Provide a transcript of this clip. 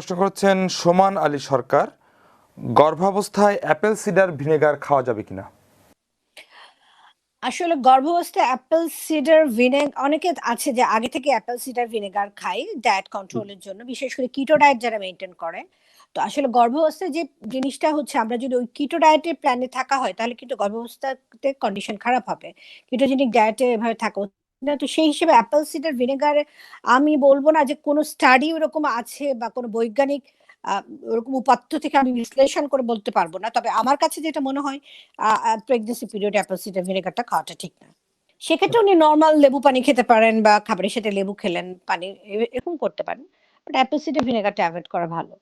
প্রশ্ন করছেন সোমান আলী সরকার, গর্ভাবস্থায় অ্যাপেল সিডার ভিনেগার খাওয়া যাবে কিনা? আসলে গর্ভাবস্থায় অ্যাপেল সিডার ভিনেগার অনেকে আছে যে আগে থেকে অ্যাপেল সিডার ভিনেগার খায় ডায়েট কন্ট্রোলের জন্য, বিশেষ করে কিটো ডায়েট যারা মেনটেন করে। তো আসলে গর্ভাবস্থায় যে জিনিসটা হচ্ছে, আমরা যদি ওই কিটো ডায়েটের প্ল্যানে থাকা হয়, তাহলে কিন্তু গর্ভাবস্থাতে কন্ডিশন খারাপ হবে। কিটোজেনিক ডায়েটে এভাবে থাকা না, তো সেই হিসেবে অ্যাপেল সিডার ভিনেগার আমি বলব না যে কোনো স্টাডি ওরকম আছে বা কোনো বৈজ্ঞানিক ওরকম উপাত্ত থেকে আমি বিশ্লেষণ করে বলতে পারব না। তবে আমার কাছে যেটা মনে হয় প্রেগনেন্সি পিরিয়ডে অ্যাপেল সিডার ভিনেগারটা খাওয়াটা ঠিক না। সেক্ষেত্রে উনি নর্মাল লেবু পানি খেতে পারেন বা খাবারের সাথে লেবু খেলেন, পানি এরকম করতে পারেন। বাট অ্যাপেল সিডার ভিনেগারটা অ্যাভয়েড করা ভালো।